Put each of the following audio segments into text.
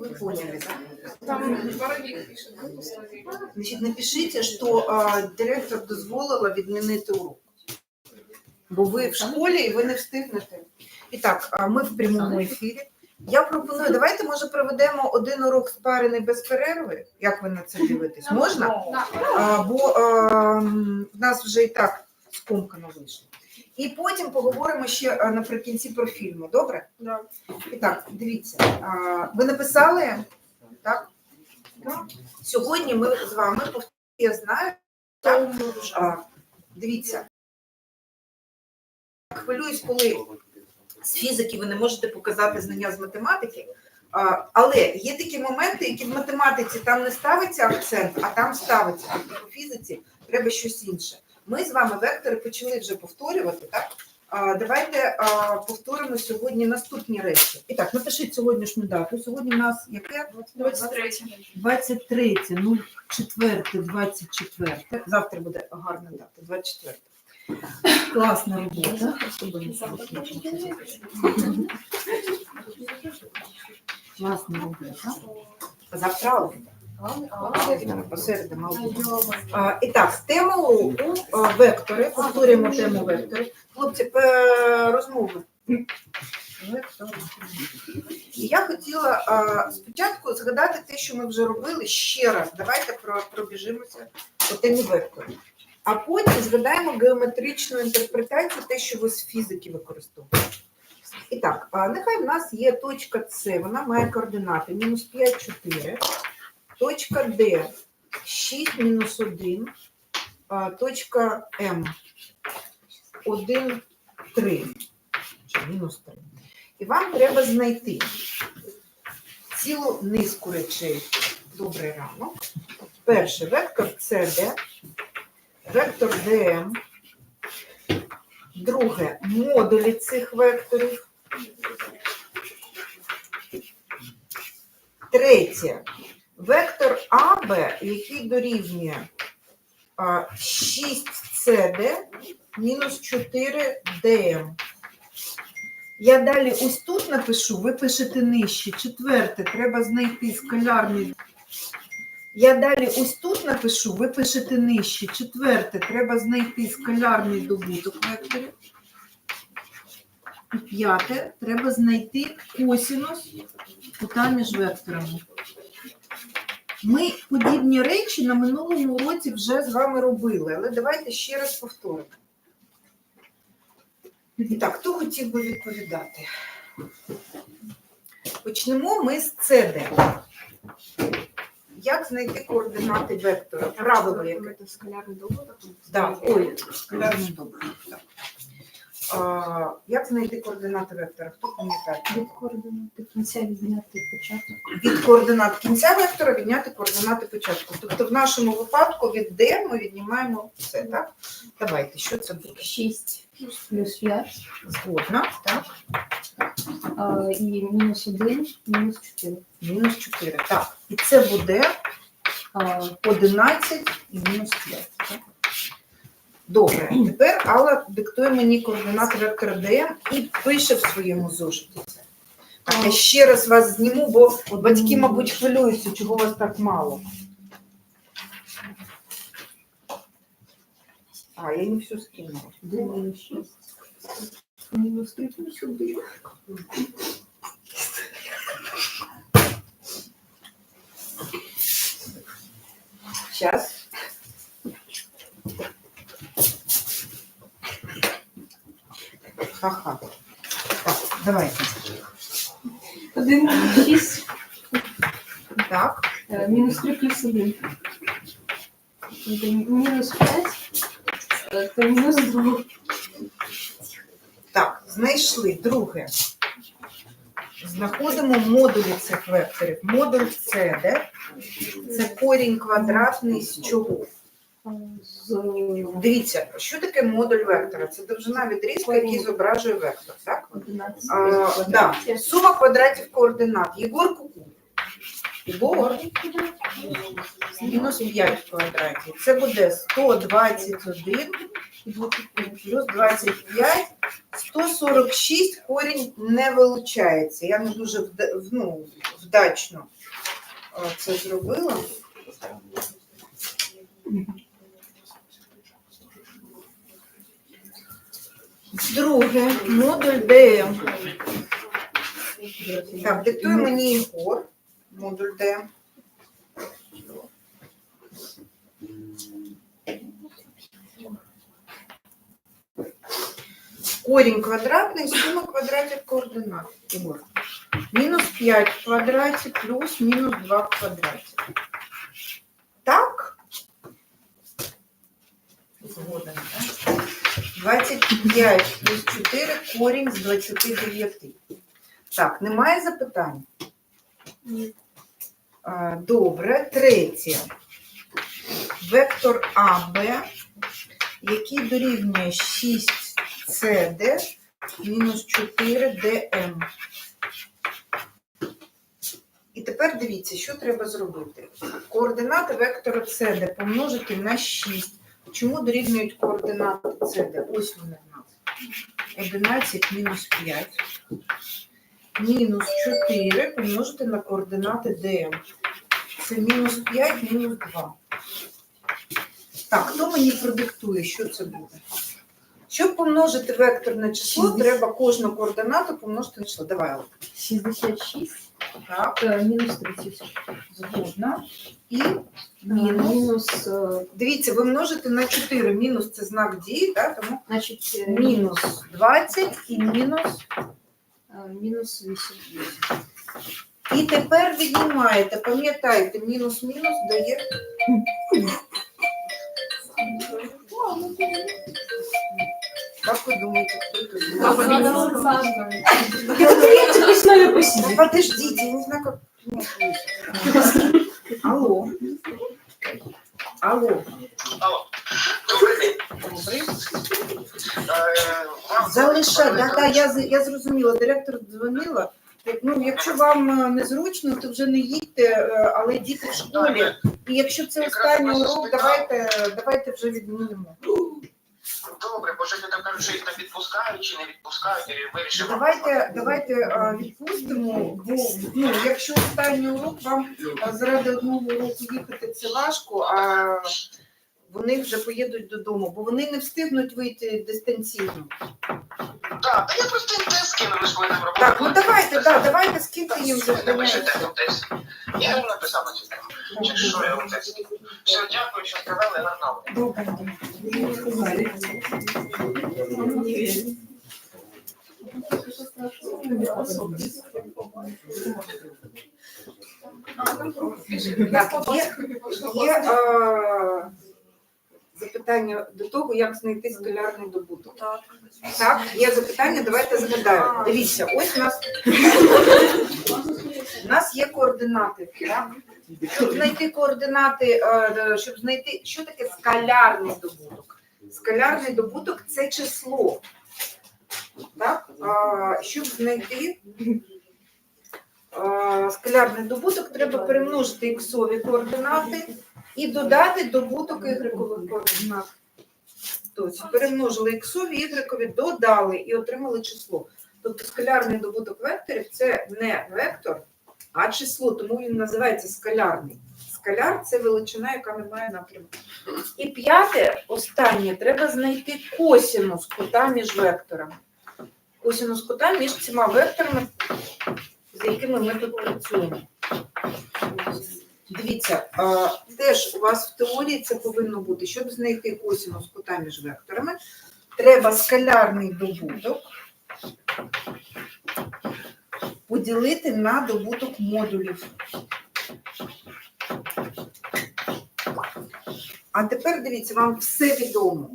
Вы поняли, да? Там Боровик пишет. Значить, напишіть, що а, директор дозволила відмінити урок. Бо ви в школі і ви не встигнете. І так, а, ми в прямому ефірі. Я пропоную, давайте, може, проведемо один урок спарений без перерви. Як ви на це дивитесь? Можна? А, бо а, в нас вже і так скомкано вийшло. І потім поговоримо ще наприкінці про фільми. Добре? Да. І так, дивіться, ви написали, так? Сьогодні ми з вами, я знаю, так, дивіться, хвилююсь, коли з фізики ви не можете показати знання з математики, але є такі моменти, які в математиці там не ставиться акцент, а там ставиться. Тобто по фізиці треба щось інше. Ми з вами вектори почали вже повторювати, так? Давайте повторимо сьогодні наступні речі. І так, напишіть сьогоднішню дату. Сьогодні у нас яке? 23. 23, 04, 24. Завтра буде гарна дата, 24. Класна робота. Класна робота. Завтра. І так, тема уроку вектори. Повторюємо тему вектори. Хлопці, розмови. І я хотіла а, спочатку згадати те, що ми вже робили ще раз. Давайте про- пробіжимося по темі векторів. А потім згадаємо геометричну інтерпретацію, те, що ви з фізики використовуєте. І так, а, нехай в нас є точка С, вона має координати мінус 5, 4, точка Д 6, мінус 1, а, точка М 1, 3, чи мінус 3. І вам треба знайти цілу низку речей. Добрий ранок. Перший вектор CD, вектор DM, друге модулі цих векторів. Третє вектор АБ, який дорівнює а, 6CD мінус 4DM. Я далі ось тут напишу, ви пишете нижче. Четверте, треба знайти скалярний. Я далі ось тут напишу, ви пишете нижче. Четверте, треба знайти скалярний добуток векторів. І п'яте, треба знайти косінус кута між векторами. Ми подібні речі на минулому уроці вже з вами робили, але давайте ще раз повторимо. І так, хто хотів би відповідати? Почнемо ми з CD. Як знайти координати вектора? Правило яке? Это скалярный добуток. Да, ой, скалярний добуток. А, як знайти координати вектора? Хто пам'ятає? Від координати кінця відняти початок. Від координат кінця вектора відняти координати початку. Тобто в нашому випадку від D ми віднімаємо все, так? Давайте, що це буде? 6 плюс 5 Згодна, так? а, і мінус 1, мінус 4. Мінус 4. Так. І це буде А, 11 і мінус 5. Так? Добре, тепер Алла диктує мені координати вектора DM і пише в своєму зошиті. Я ще раз вас зніму, бо батьки, мабуть, хвилюються, чого вас так мало. А, я їм все скинула. мінус 6. Мінус 3 плюс 1. Сейчас. Ха-ха. Так, давайте. 1 плюс 6, Так, е, мінус 3 плюс 1. Мінус 5, е, це мінус 2. так, знайшли. Друге. Знаходимо модулі цих векторів. Модуль CD – це корінь квадратний з чого? Дивіться, що таке модуль вектора? Це довжина відрізка, який зображує вектор. Так? А, да. Сума квадратів координат. Єгор Куку. Єгор. Мінус 5 квадратів. Це буде 121 плюс 25, 146 корінь не вилучається. Я не дуже ну, вдачно це зробила. Друге, модуль ДМ. Так, диктує мені Ігор, модуль ДМ. Корінь квадратний, сума квадратів координат. Ігор. Мінус 5 в квадраті плюс мінус 2 в квадраті. Так? Згоден, так? 25 плюс 4 корінь з 29. Так, немає запитань? Ні. Добре, третє. Вектор АБ, який дорівнює 6CD мінус 4DM. І тепер дивіться, що треба зробити. Координати вектора CD помножити на 6. Чому дорівнюють координати CD? Ось вони в нас. 11 мінус 5. Мінус 4 помножити на координати DM. Це мінус 5, мінус 2. Так, хто мені продиктує, що це буде? Щоб помножити вектор на число, Шістдесят. треба кожну координату помножити на число. Давай, Алла. 66. Так, Е, Мінус 30. згодна. І Мінус. мінус. Е, Дивіться, ви множите на 4. Мінус це знак дії, так? тому значить, е, мінус 20 і мінус. е, мінус 8. І тепер віднімаєте, пам'ятайте, мінус-мінус дає. Як ви думаєте, хто нами посидим. Ну, Подождите, я не знаю, как. Алло. Алло. Алло. Добрий день. Я, з- я зрозуміла, директор дзвонила. Ну, якщо вам е, незручно, то вже не їдьте, е, але діти в школі. І якщо це останній урок, давайте, давайте вже відмінимо. Щось там кажуть, що їх там відпускають чи не відпускають, і вирішив. Давайте, давайте а, відпустимо, бо ну, якщо останній урок, вам е, заради одного уроку їхати це важко, а вони вже поїдуть додому, бо вони не встигнуть вийти дистанційно. Так, та я просто їм тест скину, ми ж будемо робити. Так, ну давайте, да, давайте скільки їм Напишете там. Я їм написав на цю тему. Чи що я вам тест. Все, дякую, що сказали, на знову. Добре. Так, є, є е, запитання до того, як знайти скалярний добуток. Так, є запитання, давайте згадаємо. Дивіться, ось у нас, у нас є координати. Так? Щоб знайти координати, е, щоб знайти, що таке скалярний добуток? Скалярний добуток це число. Так? Щоб знайти е, скалярний добуток, треба перемножити іксові координати і додати добуток ігрекових координат. Тобто перемножили іксові, ігрекові, додали і отримали число. Тобто скалярний добуток векторів це не вектор, а число, тому він називається скалярний. Скаляр це величина, яка не має напрямку. І п'яте, останнє, треба знайти косінус кута між векторами. Косінус кута між цими векторами, з якими ми тут працюємо. Дивіться, теж у вас в теорії це повинно бути. Щоб знайти косінус кута між векторами, треба скалярний добуток поділити на добуток модулів. А тепер дивіться, вам все відомо.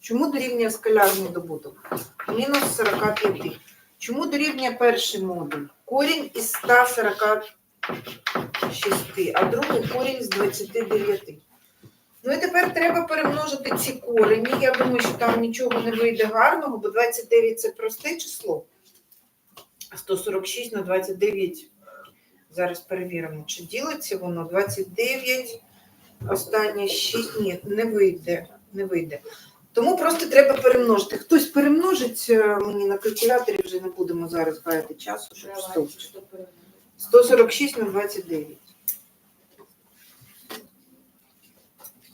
Чому дорівнює скалярний добуток? Мінус 45. Чому дорівнює перший модуль? Корінь із 146, а другий корінь з 29. Ну і тепер треба перемножити ці корені. Я думаю, що там нічого не вийде гарного, бо 29 це просте число. 146 на 29. Зараз перевіримо, чи ділиться воно 29. Останнє 6. Ні, не вийде. Не вийде. Тому просто треба перемножити. Хтось перемножить е, мені на калькуляторі, вже не будемо зараз гаяти часу, щоб стовпчик. 146 на 29.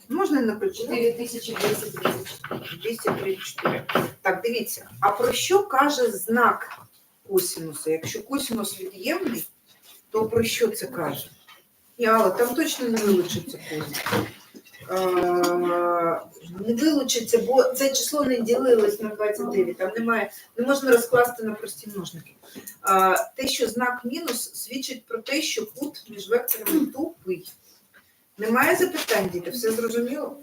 Можна на калькуляторі? 234. Так, дивіться, а про що каже знак косінуса? Якщо косінус від'ємний, то про що це каже? І Алла, там точно не вилучиться косінус. Е, Не вилучиться, бо це число не ділилось на 29, там немає, не можна розкласти на прості множники. Е, Те, що знак мінус, свідчить про те, що кут між векторами тупий. Немає запитань, діти, все зрозуміло?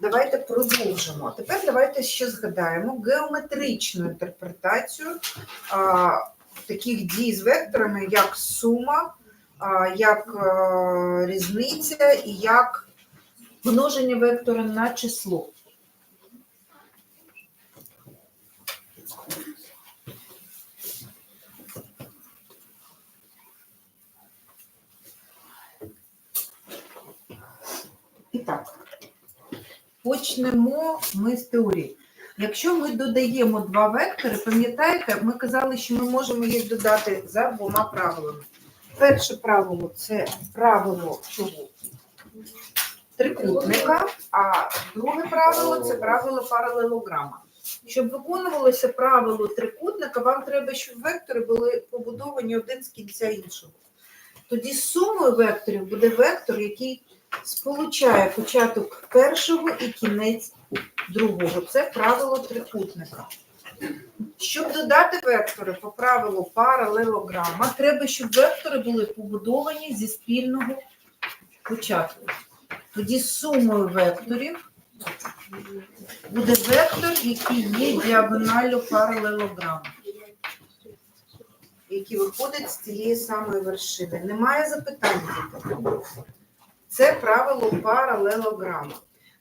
Давайте продовжимо. Тепер давайте ще згадаємо геометричну інтерпретацію а, таких дій з векторами, як сума, а, як а, різниця і як множення вектора на число. І так, почнемо ми з теорії. Якщо ми додаємо два вектори, пам'ятаєте, ми казали, що ми можемо їх додати за двома правилами. Перше правило це правило чого? Трикутника, а друге правило це правило паралелограма. Щоб виконувалося правило трикутника, вам треба, щоб вектори були побудовані один з кінця іншого. Тоді сумою векторів буде вектор, який сполучає початок першого і кінець другого. Це правило трикутника. Щоб додати вектори по правилу паралелограма, треба, щоб вектори були побудовані зі спільного початку. Тоді сумою векторів буде вектор, який є діагоналлю паралелограму, який виходить з цієї самої вершини. Немає запитань. Це правило паралелограма.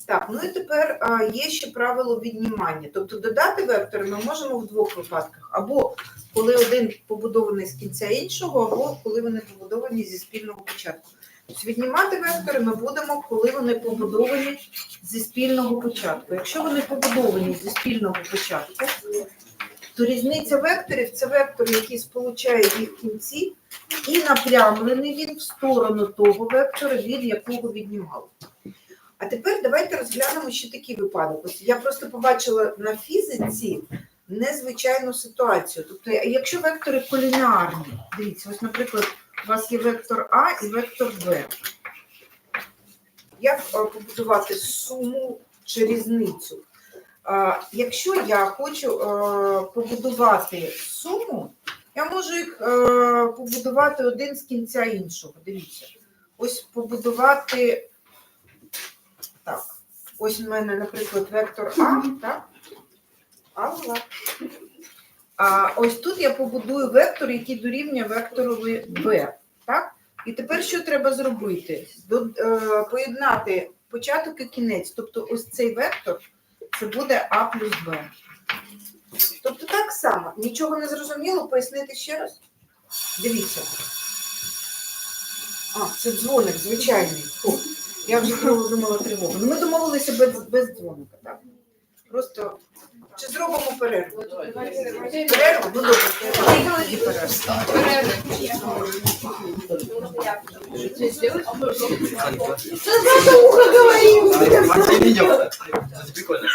Так, ну і тепер а, є ще правило віднімання. Тобто додати вектори ми можемо в двох випадках: або коли один побудований з кінця іншого, або коли вони побудовані зі спільного початку. Віднімати вектори ми будемо, коли вони побудовані зі спільного початку. Якщо вони побудовані зі спільного початку, то різниця векторів це вектор, який сполучає їх кінці, і напрямлений він в сторону того вектора, від якого віднімали. А тепер давайте розглянемо ще такий випадок. Я просто побачила на фізиці незвичайну ситуацію. Тобто, якщо вектори колінарні, дивіться, ось, наприклад, у вас є вектор А і вектор Б. Як е, побудувати суму чи різницю? Якщо я хочу е, побудувати суму, я можу їх е, побудувати один з кінця іншого. Дивіться. Ось побудувати так. Ось у мене, наприклад, вектор А, так? Алла. А ось тут я побудую вектор, який дорівнює векторові Б. Так? І тепер що треба зробити? До, е, поєднати початок і кінець. Тобто ось цей вектор це буде А плюс Б. Тобто так само, нічого не зрозуміло, пояснити ще раз. Дивіться. А, це дзвоник звичайний. Фу. Я вже думала тривогу. Ну, ми домовилися без, без дзвоника, так? Просто чи зробимо перерву? Перерву? Ну добре, тоді перерву. уха видел. Це прикольно.